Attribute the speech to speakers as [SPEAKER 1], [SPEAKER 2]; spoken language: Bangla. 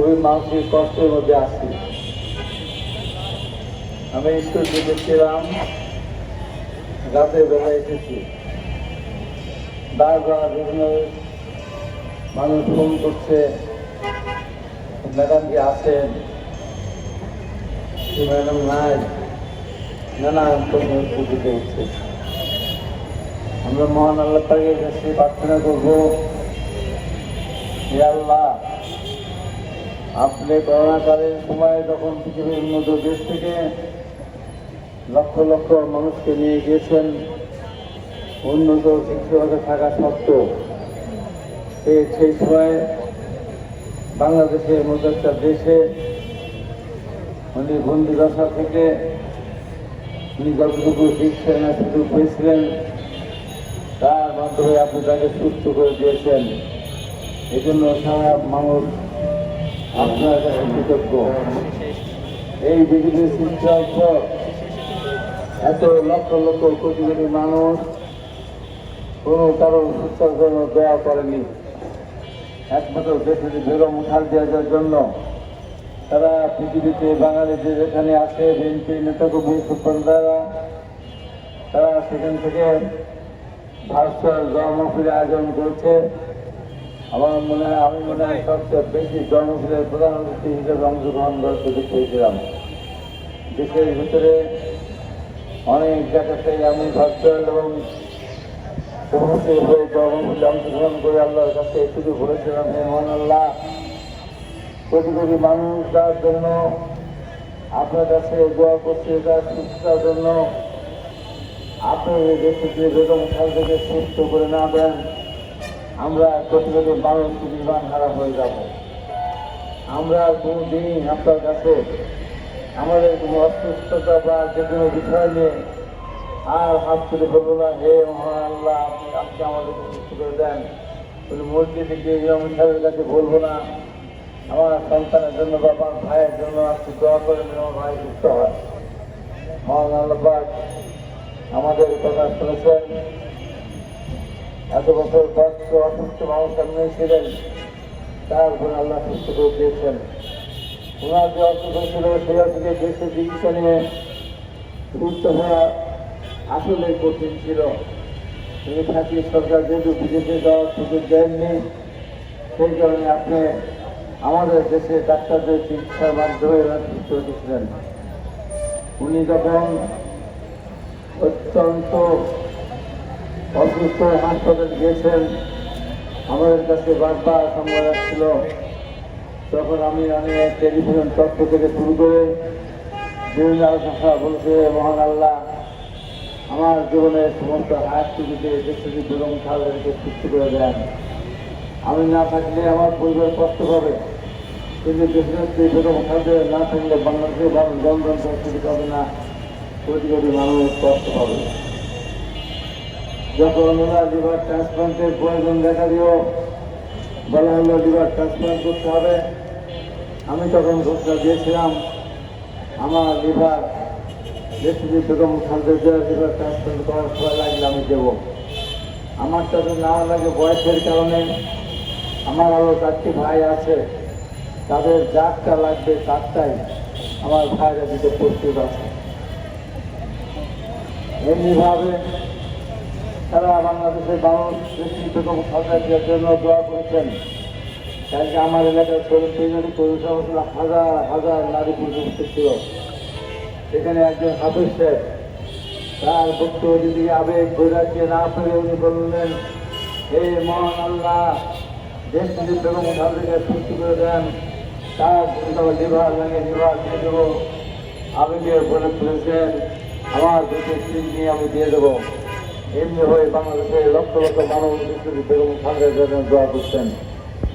[SPEAKER 1] খুবই মানসিক কষ্টের মধ্যে আছি। আমি স্কুল থেকে ছিলাম রাতের বেলা এসেছি। মানুষ ফোন করছে, ম্যাডাম কি আছেন? ম্যাডাম নাই? প্রশ্ন উত্তর হচ্ছে আমরা মহান আল্লাহ কাছে প্রার্থনা করব আল্লাহ আপনি করোনাকালীন সময়ে যখন পৃথিবীর উন্নত দেশ থেকে লক্ষ লক্ষ মানুষকে নিয়ে গিয়েছেন, উন্নত শিক্ষকতা থাকা সত্ত্বেও সেই সময় বাংলাদেশের মতো একটা দেশে উনি বন্দি দশা থেকে উনি যতটুকু শিখছেন না সুযোগ পেয়েছিলেন, তার মাধ্যমে আপনি তাকে সুস্থ করে দিয়েছেন। এই জন্য সারা মানুষ আপনার কৃতজ্ঞ, এই পৃথিবীর শিক্ষার এত লক্ষ লক্ষ কোটি কোটি মানুষ কোনো কারও সুস্থতার জন্য দয়া করেনি। একমাত্র দেশের বেগম দেওয়ার জন্য তারা পৃথিবীতে বাঙালিদের যেখানে আছে বিএনপি নেতাকর্মী সুপারদারা তারা সেখান থেকে ভারতের জন্মফিরে আয়োজন করেছে। আমার মনে হয়, আমি মনে হয় সবচেয়ে বেশি জন্মফিরের প্রধান অতিথি হিসেবে অংশগ্রহণ করার সুযোগ পেয়েছিলাম। দেশের ভিতরে অনেক জায়গাতে আমি ভার্চুয়াল এবং অংশগ্রহণ করে আল্লাহর কাছে শুধু বলেছিলাম, হে মহান আল্লাহ, কোটি কোটি মানুষ তার জন্য আপনার কাছে দোয়া করছে, তার সুস্থতার জন্য। আপনি এই দেশকে বেগম খাল থেকে সুস্থ করে না দেন। আমরা কোটি মানুষ বিমান হারা হয়ে যাব। আমরা কোনোদিন আপনার কাছে আমাদের কোনো অসুস্থতা বা যে কোনো বিষয় নিয়ে আর হাত তুলে বলব না, হে মহান আল্লাহ, আপনি আপনি সুস্থ করে দেন। কোনো মসজিদে গিয়ে ইমাম সাহেবের কাছে বলব না, আমার সন্তানের জন্য বা আমার ভাইয়ের জন্য আজকে দোয়া করে যেন আমার ভাই সুস্থ হয়। মহান আল্লাহ আমাদের কথা শুনেছেন। এত বছর কষ্ট, অসুস্থ মানুষ সামনে ছিলেন। তারপরে আল্লাহ সুস্থ করে দিয়েছেন। ওনার যে অসুস্থ ছিল সেটা থেকে দেশে চিকিৎসা নিয়ে সুস্থ হওয়া আসলে কঠিন ছিল। তিনি থাকি সরকার যেহেতু বিদেশে যাওয়ার সুযোগ দেননি, সেই কারণে আপনি আমাদের দেশে ডাক্তারদের চিকিৎসার মাধ্যমে সুস্থ হয়েছিলেন উনি যখন অত্যন্ত অসুস্থ হাসপাতালে গিয়েছেন। আমাদের কাছে বারবার সংবাদ আসছিল। তখন আমি অনেক টেলিভিশন তথ্য থেকে শুরু করে বিভিন্ন আলোচনা বলছে, মহান আল্লাহ, আমার জীবনের সমস্ত হায়াতটুকুতে দেশটি বেগম খালেদাকে সুস্থ করে দেন। আমি না থাকলে আমার পরিবার কষ্ট পাবে। কিন্তু দেশের বেগম খালেদা না থাকলে বাংলাদেশের মানুষ জনগণ পরিস্থিতি পাবে না। কোটি মানুষ কষ্ট পাবে। যখন ওনারা লিভার ট্রান্সপ্লান্টের প্রয়োজন দেখা দিও। বলা হলো লিভার ট্রান্সপ্লান্ট করতে হবে। আমি তখন ঘোষণা দিয়েছিলাম। আমার liver recipe Begum Khaleda liver transplant করার সময় লাগলে আমি দেবো। আমার তাতে না লাগে বয়সের কারণে। আমার আরও চারটি ভাই আছে। তাদের যারটা লাগবে তারটাই আমার ভাইরা দিতে প্রস্তুত আছে। এমনিভাবে সারা বাংলাদেশের কৃষি জন্য দোয়া করেছেন। কালকে আমার এলাকায় চল্লিশ তৈরি পৌরসভা হাজার হাজার নারী পুরুষ ছিল। সেখানে একজন হাফিজ তার বক্তব্য যদি আবেগ বৈরাগ্যে না পেরে উনি বললেন, হে মহান আল্লাহ, দেশ যদি বেগম খালেদাকে সুস্থ করে দেন, তার লিভার লাগে লিভার দিয়ে দেবো। আবেগে বলে তুলেছেন আমার দুটো নিয়ে আমি দিয়ে দেবো। এমনি হয়ে বাংলাদেশের লক্ষ লক্ষ মানুষ বেগম জন্য দোয়া করছেন।